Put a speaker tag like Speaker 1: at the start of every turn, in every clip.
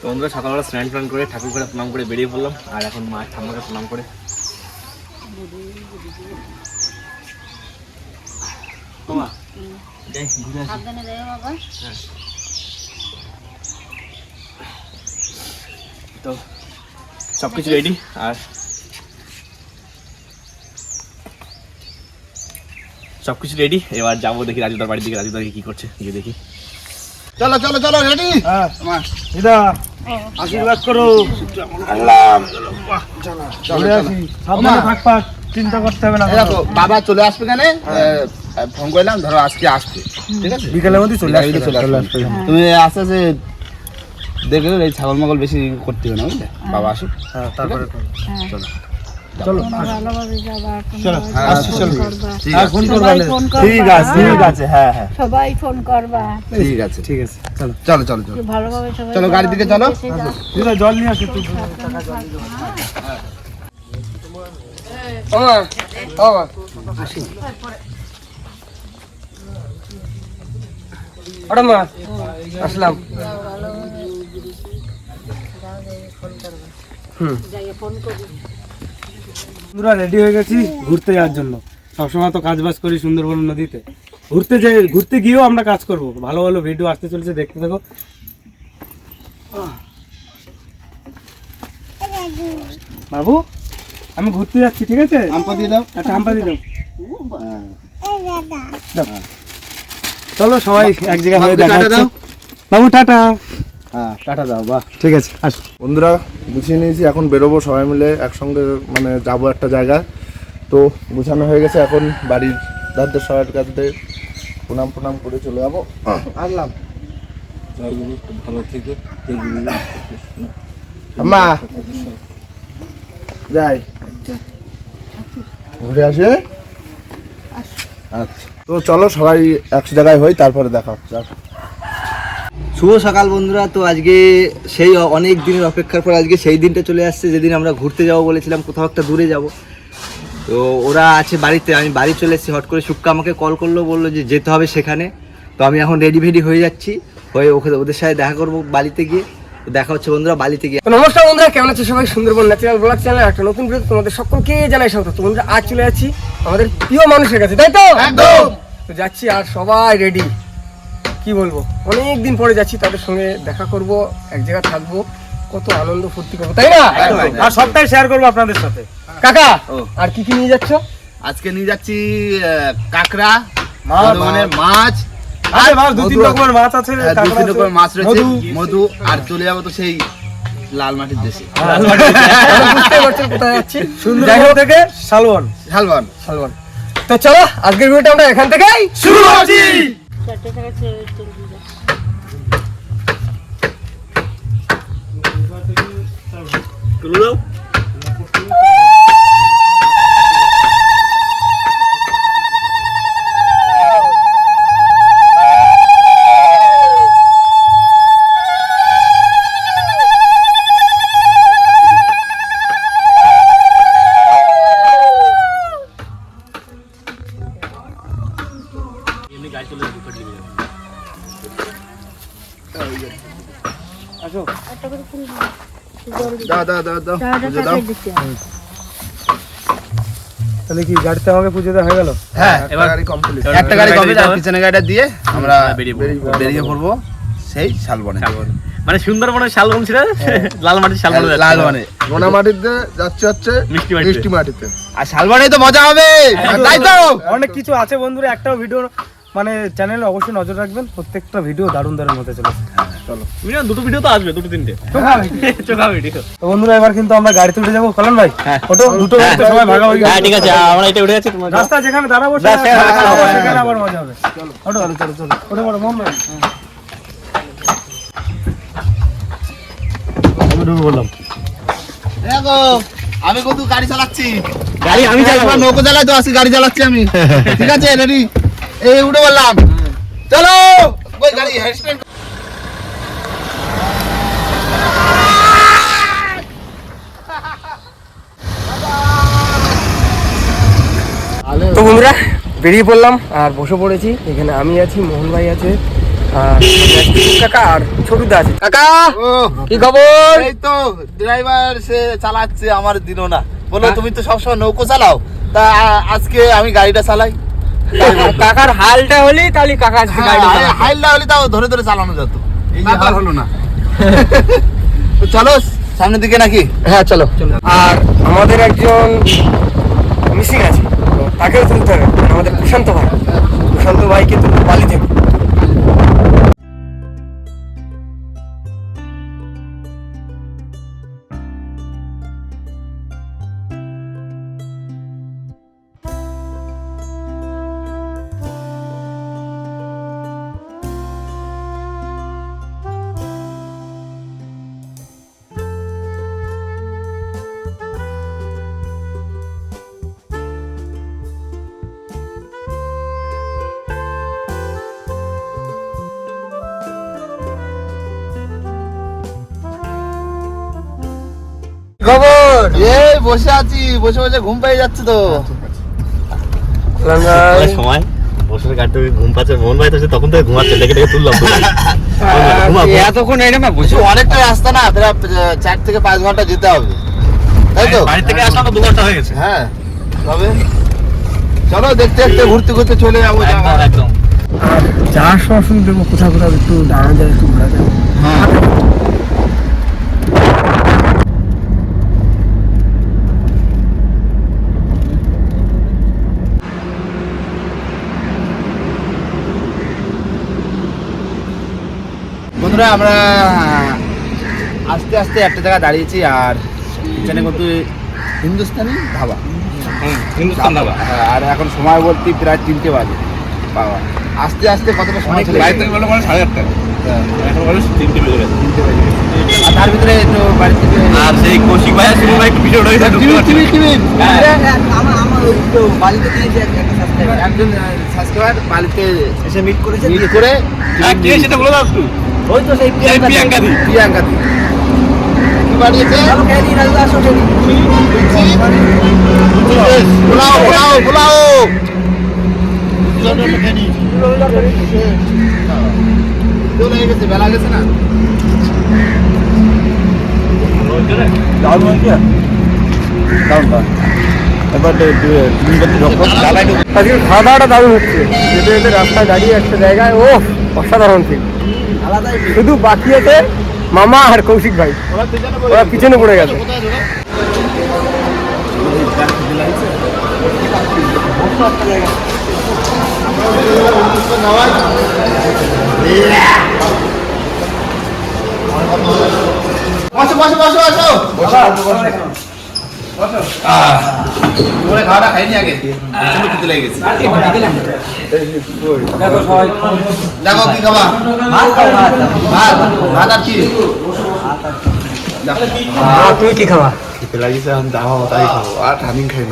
Speaker 1: তো বন্ধুরা সকালবেলা স্নান টান করে ঠাকুর করে প্রণাম করে বেরিয়ে পড়লাম আর এখন মা ঠাম্মাকে প্রণাম করে। যাই ঘুরে তো সব কিছু রেডি আর সব কিছু রেডি এবার যাব দেখি রাজুদার বাড়ির দিকে। রাজুদার কি করছে গিয়ে দেখি।
Speaker 2: চলো চলো চলো রেডি?
Speaker 3: দিদা আশীর্বাদ করো। চিন্তা করতে হবে না
Speaker 2: দেখো বাবা চলে আসবে কেন ফোন করলাম ধরো আজকে আসবে। ঠিক আছে?
Speaker 3: বিকেলের মধ্যে চলে আসবে
Speaker 2: চলে আসবে। তুমি আস্তে আস্তে দেখলে এই ছাগল মাগল বেশি করতে হবে না বুঝলে? বাবা আসুক।
Speaker 3: হ্যাঁ তারপরে
Speaker 2: চলো।
Speaker 3: চলো
Speaker 4: ভালোভাবে যাবা
Speaker 3: চলো
Speaker 2: হ্যাঁ,
Speaker 3: আসছি চলো। আর ফোন করবা। ঠিক আছে ঠিক আছে হ্যাঁ হ্যাঁ।
Speaker 4: সবাই ফোন করবা।
Speaker 2: ঠিক আছে
Speaker 3: ঠিক আছে। চলো
Speaker 2: চলো চলো চলো।
Speaker 4: ভালোভাবে সবাই
Speaker 2: চলো, গাড়ির দিকে চলো।
Speaker 3: জল নিয়ে আসো একটু।
Speaker 5: ওটা মা আসলাম।
Speaker 4: যাইয়ে ফোন করবি
Speaker 3: বন্ধুরা রেডি হয়ে গেছি ঘুরতে যাওয়ার জন্য। সবসময় তো কাজ বাজ করি সুন্দরবন নদীতে। ঘুরতে যাই ঘুরতে গিয়েও আমরা কাজ করব। ভালো ভালো ভিডিও আসতে চলেছে দেখতে থাকো। বাবু আমি ঘুরতে যাচ্ছি ঠিক আছে?
Speaker 2: আমপা দিয়ে দাও।
Speaker 3: একটা হাম্পা দিয়ে দাও। চলো সবাই এক জায়গায় হয়ে বাবু টাটা।
Speaker 2: হ্যাঁ টাটা দাও বাহ।
Speaker 3: ঠিক আছে আসো।
Speaker 6: বন্ধুরা গুছিয়ে নিয়েছি এখন বেরোবো সবাই মিলে একসঙ্গে মানে যাব একটা জায়গায়। তো গুছানো হয়ে গেছে এখন বাড়ির দাদদের সবার কাছে প্রণাম প্রণাম করে চলে যাব। আসলাম আম্মা। যাই। ঘুরে আসে আচ্ছা। তো চলো সবাই এক জায়গায় হই তারপরে দেখা হচ্ছে।
Speaker 7: শুভ সকাল বন্ধুরা। তো আজকে সেই অনেক দিনের অপেক্ষার পর আজকে সেই দিনটা চলে আসছে যেদিন আমরা ঘুরতে যাব বলেছিলাম কোথাও একটা দূরে যাব। তো ওরা আছে বাড়িতে আমি বাড়ি চলে এসেছি হট করে সুক্কা আমাকে কল করল বলল যে যেতে হবে সেখানে। তো আমি এখন রেডি ভেডি হয়ে যাচ্ছি হয়ে ওখানে ওদের সাথে দেখা করব বালিতে গিয়ে। দেখা হচ্ছে বন্ধুরা বালিতে গিয়ে।
Speaker 5: নমস্কার বন্ধুরা কেমন আছে সবাই? সুন্দরবন ন্যাচারাল ব্লগ চ্যানেল একটা নতুন ভিডিও তোমাদের সকলকে জানাই স্বাগত। তো বন্ধুরা আজ চলে যাচ্ছি আমাদের প্রিয় মানুষের কাছে তাই তো?
Speaker 2: একদম!
Speaker 5: তো যাচ্ছি আর সবাই রেডি কি বলব? অনেক দিন পরে যাচ্ছি তাদের সঙ্গে দেখা করব এক জায়গায় থাকব কত আনন্দ ফুর্তি করব তাই না?
Speaker 3: আর সবটাই শেয়ার করব আপনাদের সাথে।
Speaker 5: কাকা আর কি কি নিয়ে যাচ্ছ?
Speaker 2: আজকে নিয়ে যাচ্ছি কাঁকড়া
Speaker 3: মাছ।
Speaker 2: মাছ।
Speaker 3: আরে মাছ দু তিন রকমের মাছ আছে
Speaker 2: হ্যাঁ, দু তিন রকমের মাছ রয়েছে
Speaker 3: মধু।
Speaker 2: আর চলে যাব তো সেই লাল মাটির দেশে।
Speaker 5: বুঝতে পারছেন কোথায় যাচ্ছি।
Speaker 3: সুন্দরবন। থেকে শালবন।
Speaker 2: শালবান।
Speaker 5: সালমান তো চলো আজকের ভিডিওটা আমরা এখান থেকেই
Speaker 2: শুরু করছি।
Speaker 1: তুলে দাও।
Speaker 3: তাহলে কি গাড়িতে আমাকে পুজো দেওয়া হয়ে গেল?
Speaker 2: হ্যাঁ
Speaker 6: এবার গাড়ি কমপ্লিট
Speaker 2: একটা গাড়ি কমে
Speaker 1: দিতে হবে।
Speaker 2: পিছনে গাড়িটা দিয়ে আমরা
Speaker 1: হ্যাঁ, বেরিয়ে পড়ব।
Speaker 2: বেরিয়ে পড়ব। সেই শালবনে।
Speaker 1: মানে সুন্দরবনের শালবন ছিল লাল মাটির শালবন
Speaker 2: লাল মানে
Speaker 6: নোনা মাটিতে যাচ্ছে হচ্ছে
Speaker 1: মিষ্টি মাটিতে।
Speaker 6: মিষ্টি মাটিতে।
Speaker 2: আর শালবনে তো মজা হবে। তাই তো।
Speaker 3: অনেক কিছু আছে বন্ধুরা একটাও ভিডিও মানে চ্যানেলে অবশ্যই নজর রাখবেন। প্রত্যেকটা ভিডিও দারুণ দারুণ হতে চলেছে।
Speaker 1: মিনিমাম দুটো ভিডিও তো আসবে দুটো তিনটে। চোখা ভিডিও
Speaker 3: তো বন্ধুরা এবার কিন্তু আমরা গাড়িতে উঠে যাব। কলন ভাই। ওটো দুটো গাড়িতে সবাই ভাগা হ্যাঁ
Speaker 1: ঠিক আছে আমরা এটা উঠে যাচ্ছি তোমার
Speaker 3: রাস্তা যেখানে দাঁড়াবো সেখানে
Speaker 1: দাঁড়াবো,
Speaker 3: দাঁড়াবো, সেখানে। আবার মজা হবে। চলো। ওটো চলো চলো চলো বড় মোহন ভাই। আমি ঢুকে বললাম
Speaker 2: দেখো আমি কিন্তু গাড়ি চালাচ্ছি?
Speaker 1: গাড়ি আমি চালাবো।
Speaker 2: নৌকো চালাই তো আসি গাড়ি চালাচ্ছি আমি। ঠিক আছে রেডি এই উঠে বললাম চলো ওই গাড়ি
Speaker 5: তো বন্ধুরা বেরিয়ে পড়লাম আর বসে পড়েছি। এখানে আমি আছি মোহন ভাই আছে আর আমি আছি টুকু কাকা আর ছোটুদা আছে। কাকা কি খবর?
Speaker 2: এই তো ড্রাইভার সে চালাচ্ছে আমার দিনও না। বলো তুমি তো সবসময় নৌকো চালাও। তা আজকে আমি গাড়িটা চালাই।
Speaker 5: কাকার হালটা হলেই তাহলে কাকা আজকে গাড়ি চালাবে।
Speaker 2: হলে তাও ধরে ধরে চালানো যেত। এই
Speaker 5: ব্যাপার
Speaker 2: হলো
Speaker 5: না।
Speaker 2: চলো সামনের দিকে নাকি?
Speaker 5: হ্যাঁ চলো। আর আমাদের একজন মিসিং আছে। তাকেও তুলতে হবে। মানে আমাদের প্রশান্ত ভাই। প্রশান্ত ভাইকে তুলতে পালিয়ে থেকে
Speaker 2: বসে আছি বসে বসে ঘুম পেয়ে যাচ্ছে তো।
Speaker 1: সময় বসে গাড়িতে ঘুম পাচ্ছে মন ভাই তো তখন থেকে ঘুমাচ্ছে ডেকে ডেকে তুললাম
Speaker 5: এতক্ষণ এরকম
Speaker 2: কিছু অনেকটা রাস্তা না প্রায় চার থেকে পাঁচ ঘণ্টা যেতে হবে। তাই তো?
Speaker 1: বাড়ি থেকে আসা তো দু ঘণ্টা হয়ে গেছে।
Speaker 2: হ্যাঁ। তবে চলো দেখতে দেখতে ঘুরতে ঘুরতে চলে যাব।
Speaker 1: একদম
Speaker 5: আর যাওয়ার সময় দেখব কোথাও কোথাও একটু দাঁড়ানো যায় একটু ঘোরা যায়
Speaker 2: হ্যাঁ। বন্ধুরা আমরা আস্তে আস্তে একটা জায়গায় দাঁড়িয়েছি আর এখানে কিন্তু হিন্দুস্তানি ধাবা।
Speaker 1: হিন্দুস্তান ধাবা।
Speaker 2: হ্যাঁ, আর এখন সময় বলতে প্রায় তিনটে বাজে বাবা আস্তে আস্তে কতটা সময় চলে
Speaker 1: বাড়ি থেকে বলে সাড়ে আটটা।
Speaker 2: হ্যাঁ,
Speaker 1: এখন বলে তিনটে বেজে গেছে।
Speaker 2: তিনটে বেজে গেছে। আর তার ভিতরে একটু বাড়ি থেকে
Speaker 1: আর সেই কৌশিক ভাই আর ভাই একটু
Speaker 2: টিভি টিভি টিভি
Speaker 7: আমার আমার তো দিয়েছে একটা সাবস্ক্রাইবার
Speaker 2: একজন সাবস্ক্রাইবার বাড়িতে
Speaker 7: এসে মিট করেছে
Speaker 2: মিট করে
Speaker 1: হ্যাঁ, সেটা বলে দাও একটু।
Speaker 7: ওই তো সেই
Speaker 1: প্রিয়াঙ্কা দি।
Speaker 2: প্রিয়াঙ্কা দি। বাড়িয়েছে
Speaker 7: চলো খেয়ে দিই রাজু আসো খেয়ে দিই।
Speaker 2: পোলাও পোলাও পোলাও। চলে গেছে বেলা গেছে না।
Speaker 5: আজকে খাওয়া দাওয়াটা দারুণ হচ্ছে। যেতে যেতে রাস্তায় দাঁড়িয়ে একটা জায়গায় ও অসাধারণ ঠিক
Speaker 7: আলাদাই
Speaker 5: শুধু বাকি আছে মামা আর কৌশিক ভাই। ওরা পিছনে পড়ে গেছে।
Speaker 2: বসো। বসো বসো বসো। খাওয়াটা খাইনি আগে খেতে লেগে কি খাবা
Speaker 7: ভাত ভাত
Speaker 2: আর
Speaker 6: তাই খাব আর ঠামিং খাই?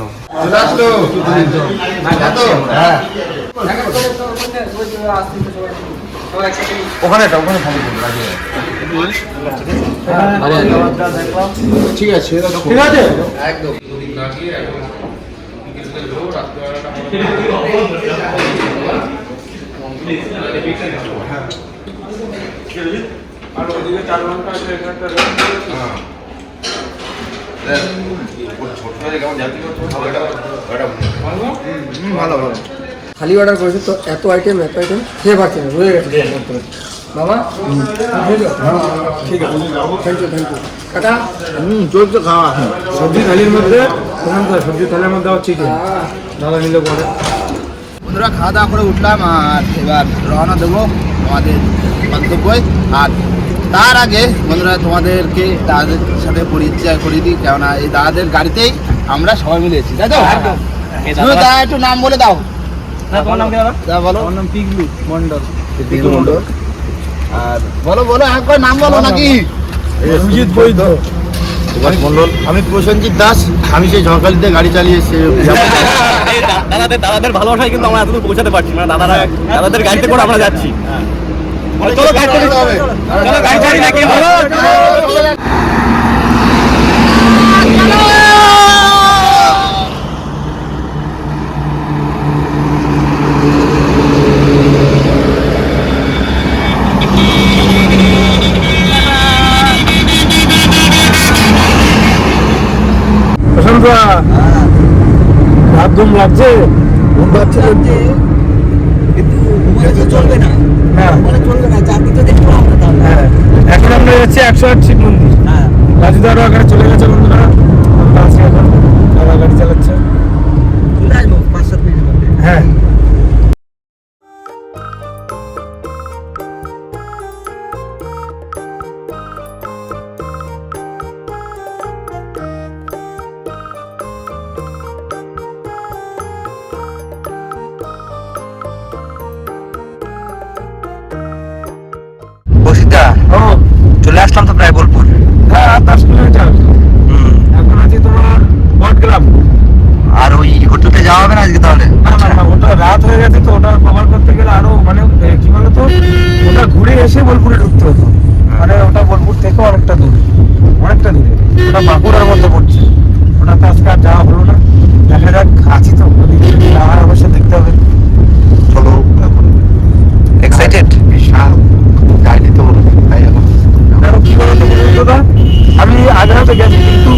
Speaker 6: ওখানে ওখানে থাকি ঠিক আছে
Speaker 5: ঠিক আছে
Speaker 2: ভালো ভালো
Speaker 5: খালি অর্ডার করেছে, তো এত আইটেম এত আইটেম খেয়ে পাচ্ছি না, রয়ে গেছে। বাবা? ঠিক আছে। থ্যাংক ইউ থ্যাংক ইউ কাকা
Speaker 2: হুম চলছে খাওয়া।
Speaker 3: সবজি থালির মধ্যে সবজি থালির মধ্যে আবার চিকেন দাদা নিলে পরে।
Speaker 2: বন্ধুরা খাওয়া দাওয়া করে উঠলাম আর এবার রওনা দেবো আমাদের গন্তব্যে। আর তার আগে বন্ধুরা তোমাদেরকে দাদাদের সাথে পরিচয় করিয়ে দিই। কেননা এই দাদাদের গাড়িতেই আমরা সবাই মিলে এসেছি। তাই তো? দাদা একটু নাম বলে দাও।
Speaker 1: তোমার নাম কি দাদা?
Speaker 2: দাদা বলো।
Speaker 3: আমার নাম পিগলু মন্ডল
Speaker 2: পিকু মণ্ডল। আর বলো বলো একবার নাম বলো নাকি
Speaker 6: সুজিত বৈধ সুভাষ মন্ডল আমি প্রসেনজিৎ দাস আমি সেই ঝড়খালিতে গাড়ি চালিয়ে
Speaker 1: এসে দাদাদের দাদাদের ভালোবাসায় কিন্তু আমরা এতদূর পৌঁছাতে পারছি মানে দাদারা দাদাদের গাড়িতে করে আমরা যাচ্ছি চলো গাড়ি চালিয়ে
Speaker 2: হবে
Speaker 1: চলো গাড়ি চালিয়ে
Speaker 3: বন্ধুরা রাত ঘুম লাগছে। ঘুম পাচ্ছে
Speaker 7: কিন্তু ঘুমোলে চলবে না
Speaker 3: হ্যাঁ।
Speaker 7: চলবে না চারদিকে দেখব আমরা তাহলে
Speaker 3: হ্যাঁ। এখন আমরা যাচ্ছি একশো আট শিব মন্দির।
Speaker 7: হ্যাঁ
Speaker 3: রাজুদারও আগে চলে গেছে বন্ধুরা। আমরা আছি এখন। গাড়ি চালাচ্ছে।
Speaker 7: চলে আসব পাঁচ সাত
Speaker 3: হ্যাঁ।
Speaker 7: যাওয়া হবে না আজকে তাহলে?
Speaker 3: ওটা রাত হয়ে গেছে তো ওটা কভার করতে গেলে আরও মানে কি বলতো? ওটা ঘুরে এসে বোলপুরে ঢুকতে হতো। মানে ওটা বোলপুর থেকে অনেকটা দূরে অনেকটা দূরে। ওটা বাঁকুড়ার মধ্যে পড়ছে। ওটাতে আজকে আর যাওয়া হলো না। দেখা যাক আছি তো। যাওয়ার অবশ্যই দেখতে হবে।
Speaker 2: চলো এখন
Speaker 7: এক্সাইটেড
Speaker 2: বিশাল। গাড়ি তো তাই এখন
Speaker 3: কি বলতো আমি আগে হয়তো গেছি কিন্তু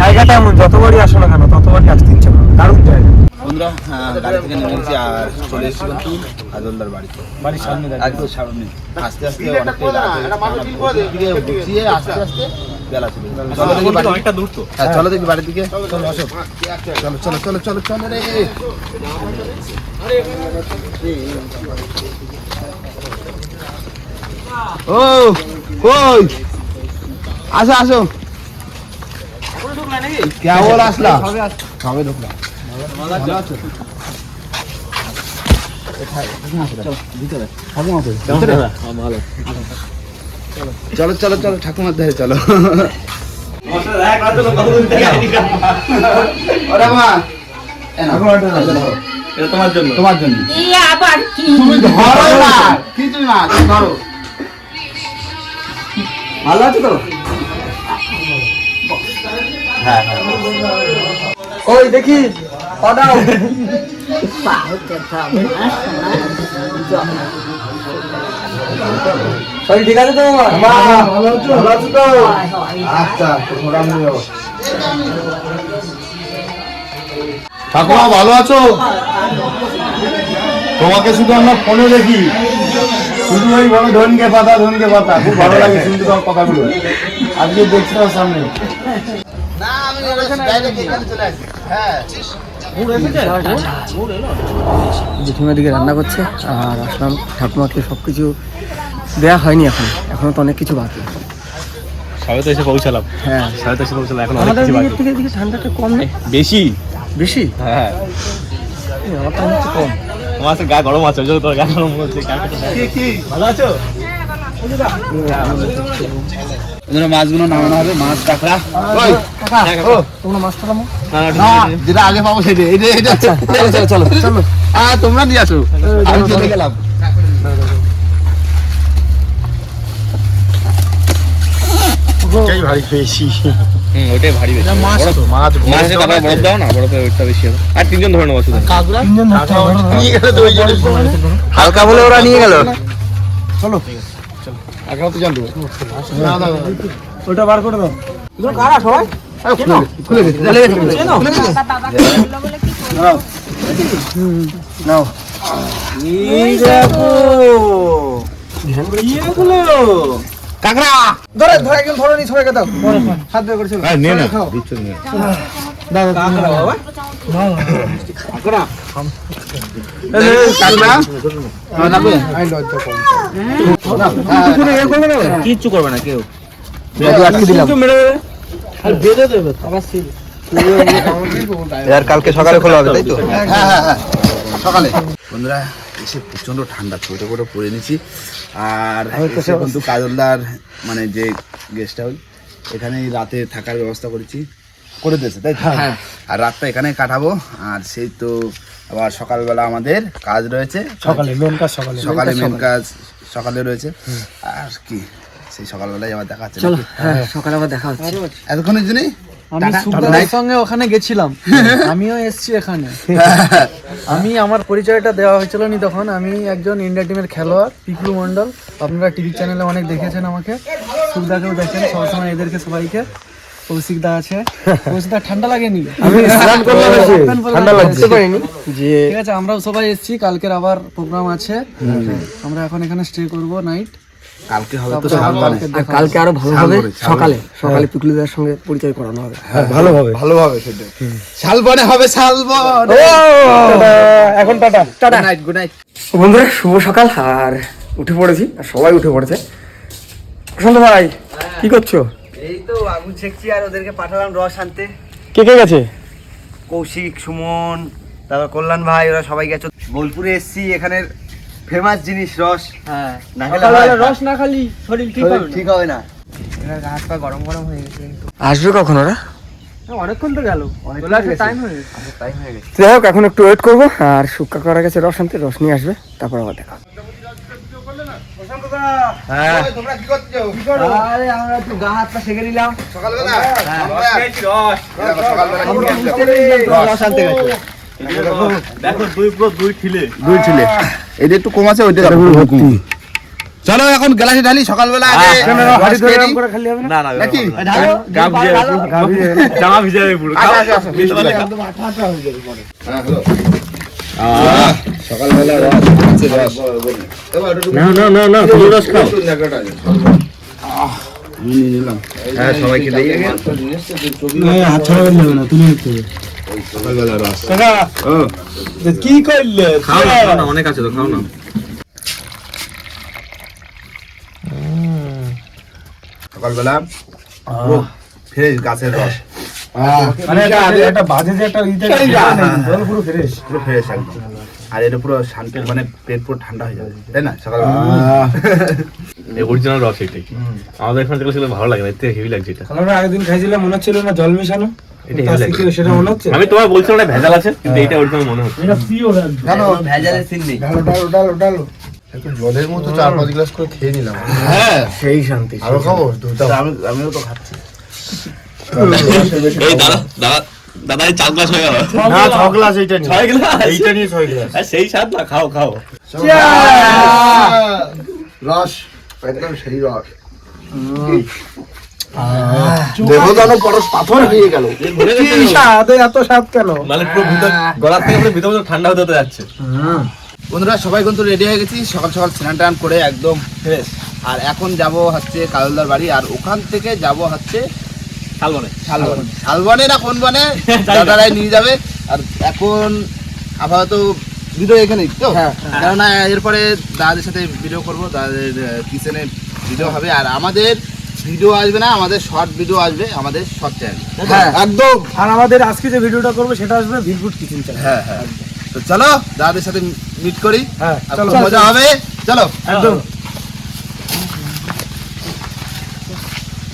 Speaker 3: জায়গাটা এমন যতবারই আসো না কেন ততবারই আসতে ইচ্ছে করে দারুণ জায়গা।
Speaker 2: বন্ধুরা হ্যাঁ, গাড়ি থেকে নেমে আর চলে এসেছি কিন্তু আজলদার বাড়িতে।
Speaker 3: বাড়ির সামনে
Speaker 2: একদম সামনে। আস্তে আস্তে অনেকটাই রাত গেছে। দিকে গুছিয়ে আস্তে আস্তে বেলা চলে দেখি বাড়ি
Speaker 1: অনেকটা দূর তো
Speaker 2: হ্যাঁ চলো দেখি বাড়ির দিকে। চলো আসো চলো চলো চলো চলো চলো রে। ও কই? আসো আসো। কেবল আসলা? সবে ঢুকলাম। চলো চলো চলো ঠাকুমার ধারে চলো।
Speaker 1: তোমার জন্য।
Speaker 2: তোমার জন্য।
Speaker 4: এই আবার কি?
Speaker 2: তুমি ধরো না কিছু না ধরো।
Speaker 7: ভালো আছে তো? ওই দেখি, পাঠাও। শরীর ঠিক আছে তো
Speaker 2: ভালো আছো? ভালো আছো তো?
Speaker 4: হয় হয়
Speaker 2: আচ্ছা তোমরা ঠাকুমা, ভালো আছো? তোমাকে শুধু আমরা ফোনে দেখি। শুধু ওই বলো ধনকে পাতা ধনকে পাতা। খুব ভালো লাগে শুনতে তোমার কথাগুলো। আজকে দেখছি সামনে। না আমি ডাইরেক্ট এখানে চলে আসি হ্যাঁ।
Speaker 5: জেঠিমার দিকে রান্না করছে আর আসলাম ঠাকুমাকে সব কিছু দেওয়া হয়নি এখন। এখনও তো অনেক কিছু বাকি।
Speaker 1: সবে তো এসে পৌঁছালাম।
Speaker 5: হ্যাঁ।
Speaker 1: সবে তো এসে পৌঁছালাম এখন অনেক কিছু বাকি।
Speaker 5: থেকে এদিকে ঠান্ডাটা কম নেই
Speaker 1: বেশি।
Speaker 5: বেশি?
Speaker 1: হ্যাঁ।
Speaker 5: আমার তো হচ্ছে কম।
Speaker 1: তোমার আছে গা গরম আছে ওই জন্য তোর গা গরম হচ্ছে ভালো আছো?
Speaker 2: মাছগুলো নামানো হবে মাছ কাঁকড়া। যেটা আগে পাবো সেটা
Speaker 5: চলো চলো চলো চলো।
Speaker 2: তোমরা নিয়ে আসো। আমি চলে। গেলাম। ভারী পেয়েছি
Speaker 1: হুম ভারী বেশি।
Speaker 2: মাছ মাছ
Speaker 1: মাছ কাঁকড়া বরফ দাও না বরফে ওইটা বেশি হবে। আর তিনজন ধরে নেব শুধু।
Speaker 7: হালকা বলে ওরা নিয়ে গেল।
Speaker 2: এখন তো জানব
Speaker 3: ওটা বার করে দাও।
Speaker 5: কারা সবাই?
Speaker 2: খুলে। গেছে
Speaker 5: চলে গেছে খুলে গেছে নাও।
Speaker 7: এই দেখো
Speaker 5: কাকড়া। ধরে ধরে একদম ধরে নি সবাইকে দাও। হাত বের করে চলো।
Speaker 2: না দিচ্ছ নিয়ে
Speaker 5: দাও কাকড়া বাবা।
Speaker 2: হ্যাঁ
Speaker 7: কিচ্ছু করবে না কেউ আর কালকে সকালে খোলা হবে তাই তো?
Speaker 2: হ্যাঁ হ্যাঁ হ্যাঁ সকালে বন্ধুরা এসে প্রচণ্ড ঠান্ডা ছোট করে পরে নিছি আর কিন্তু কাজলদার মানে যে গেস্ট হাউস এখানেই রাতে থাকার ব্যবস্থা করেছি। করে দিয়েছে তাই তো? আর রাতটা এখানে কাটাবো। আর সেই তো আবার সকালবেলা আমাদের কাজ রয়েছে।
Speaker 3: সকালে মেন কাজ সকালে।
Speaker 2: সকালে মেন কাজ সকালে। রয়েছে। আর কি সেই সকালবেলায় আবার দেখা হচ্ছে
Speaker 5: চলো হ্যাঁ সকালে আবার দেখা হচ্ছে।
Speaker 2: এতক্ষণের জন্যই?
Speaker 8: আমি সঙ্গে ওখানে গেছিলাম। আমিও এসেছি এখানে। আমি আমার পরিচয়টা দেওয়া হয়েছিল নি তখন। আমি একজন ইন্ডিয়া টিমের খেলোয়াড় পিকলু মণ্ডল। আপনারা টিভি চ্যানেলে অনেক দেখেছেন আমাকে। সুখদাকেও দেখেন সবসময় এদেরকে সবাইকে। তো কৌশিক দা আছে। কৌশিক দা ঠান্ডা লাগেনি।
Speaker 3: আমি স্নান করলাম এসে
Speaker 8: Open করে
Speaker 3: ঠান্ডা
Speaker 8: রাখা
Speaker 5: পারিনি। যে
Speaker 8: ঠিক আছে আমরাও সবাই এসেছি। কালকের আবার প্রোগ্রাম আছে। আমরা এখন এখানে স্টে করব নাইট
Speaker 2: কালকে হবে তো
Speaker 8: কালকে
Speaker 5: আর
Speaker 8: দেখা
Speaker 5: কালকে আরও ভালো হবে। সকালে। সকালে পিকলুদার সঙ্গে পরিচয় করানো হবে।
Speaker 3: ভালো হবে।
Speaker 2: ভালোভাবে সেটা শালবনে হবে শালবন।
Speaker 3: এখন tata.
Speaker 5: Tata
Speaker 2: night good night
Speaker 5: বন্ধুরা শুভ সকাল। আর উঠে পড়েছি। আর সবাই উঠে পড়েছে। প্রশান্ত ভাই কি করছ?
Speaker 7: এই তো আগুন ছেকছি আর ওদেরকে পাঠালাম রস আনতে।
Speaker 5: কে কে গেছে?
Speaker 7: কৌশিক সুমন তারপর কল্যাণ ভাই ওরা সবাই গেছে। বোলপুরে এসছি এখানের ফেমাস জিনিস রস।
Speaker 8: হ্যাঁ।
Speaker 7: না খেলে
Speaker 8: রস না খালি শরীর ঠিক হবে
Speaker 7: ঠিক হবে না।
Speaker 5: আসবে কখন ওরা?
Speaker 8: অনেকক্ষণ তো গেল। টাইম হয়ে গেছে।
Speaker 5: যাই হোক এখন একটু ওয়েট করব। আর শুক্কা করা গেছে রস আনতে রস নিয়ে আসবে। তারপর আবার দেখা হবে।
Speaker 2: তোমরা কি করছ?
Speaker 7: আরে আমরা একটু গা হাত পা সেকে নিলাম।
Speaker 2: সকালবেলা?
Speaker 1: রস
Speaker 2: সকালবেলা
Speaker 7: রস আনতে গেছে।
Speaker 1: দেখো দুই পুরো দুই ঠিলে
Speaker 2: দুই ছিলে। এটা একটু কম আছে ওইটা চলো এখন গ্লাসে ঢালি সকালবেলা
Speaker 1: জামা ভিজে যাবে পুরো।
Speaker 2: সকালবেলা রস হচ্ছে রস
Speaker 1: না না না না পুরো রস খাও
Speaker 2: একটু ন্যাকড়াটা আছে। আহ, আমি নিয়ে নিলাম
Speaker 7: হ্যাঁ সবাইকে দিয়ে
Speaker 3: হাত ছড়াবেন যাবে না তুমি
Speaker 2: সকালবেলা রস
Speaker 3: কি করলে
Speaker 1: খাও না খাও না অনেক আছে তো খাও না
Speaker 2: সকালবেলা ফ্রেশ গাছের রস
Speaker 3: মানে একটা- একটা বাজে যে একটা জল পুরো ফ্রেশ
Speaker 2: পুরো ফ্রেশ আর এটা পুরো শান্তি মানে পেট পুরো ঠান্ডা হয়ে যাবে তাই না?
Speaker 1: এই অরিজিনাল রস এটাই আমাদের এখানে যেগুলো সেগুলো ভালো লাগে না এর হেভি লাগছে এটা।
Speaker 3: আমরা আগের দিন খাইছিলাম মনে হচ্ছিল না জল মেশানো?
Speaker 1: এটা
Speaker 3: তার সেটা মনে হচ্ছে?
Speaker 1: আমি তোমার বলছিলাম না ভেজাল আছে কিন্তু এটা অরিজিনাল মনে হচ্ছে।
Speaker 7: কেন? ভেজালের সিন নেই।
Speaker 3: ডালো ডালো ডালো ডালো
Speaker 6: জলের মতো চার পাঁচ গ্লাস করে খেয়ে নিলাম।
Speaker 2: হ্যাঁ।
Speaker 5: সেই শান্তি
Speaker 6: আরও খাব?
Speaker 2: আমি আমিও তো খাচ্ছি।
Speaker 1: এই দাদা দাদা দাদা এই চার গ্লাস হয়ে গেল।
Speaker 6: না ছ গ্লাস এইটা নিয়ে
Speaker 1: ছয় গ্লাস?
Speaker 6: এইটা নিয়ে ছয় গ্লাস।
Speaker 1: সেই স্বাদ না খাও খাও।
Speaker 6: রস একদম সেই রস। দেহ পরশ পাথর হয়ে গেল।
Speaker 3: কি স্বাদ এত স্বাদ কেন?
Speaker 1: মানে পুরো ভিতর থেকে ভিতর ভিতর ঠান্ডা হতে হতে যাচ্ছে।
Speaker 2: বন্ধুরা সবাই কিন্তু রেডি হয়ে গেছি। সকাল সকাল স্নান টান করে একদম ফ্রেশ আর এখন যাব হচ্ছে কাজলদার বাড়ি আর ওখান থেকে যাব হচ্ছে
Speaker 1: শালবনে
Speaker 2: শালবন। শালবনে না কোন বনে? দাদারাই নিয়ে যাবে। আর এখন আপাতত ভিডিও এখানেই তো? কেননা এরপরে দাদাদের সাথে ভিডিও করব দাদাদের কিচেনের ভিডিও হবে। আর আমাদের ভিডিও আসবে না আমাদের শর্ট ভিডিও আসবে আমাদের শর্ট চ্যানেল
Speaker 3: হ্যাঁ একদম। আর আমাদের আজকে যে ভিডিওটা করব সেটা আসবে ভিলফুড কিচেন চ্যানেল
Speaker 2: হ্যাঁ হ্যাঁ। তো চলো দাদাদের সাথে মিট করি।
Speaker 3: হ্যাঁ চলো।
Speaker 2: মজা হবে। চলো।
Speaker 3: একদম।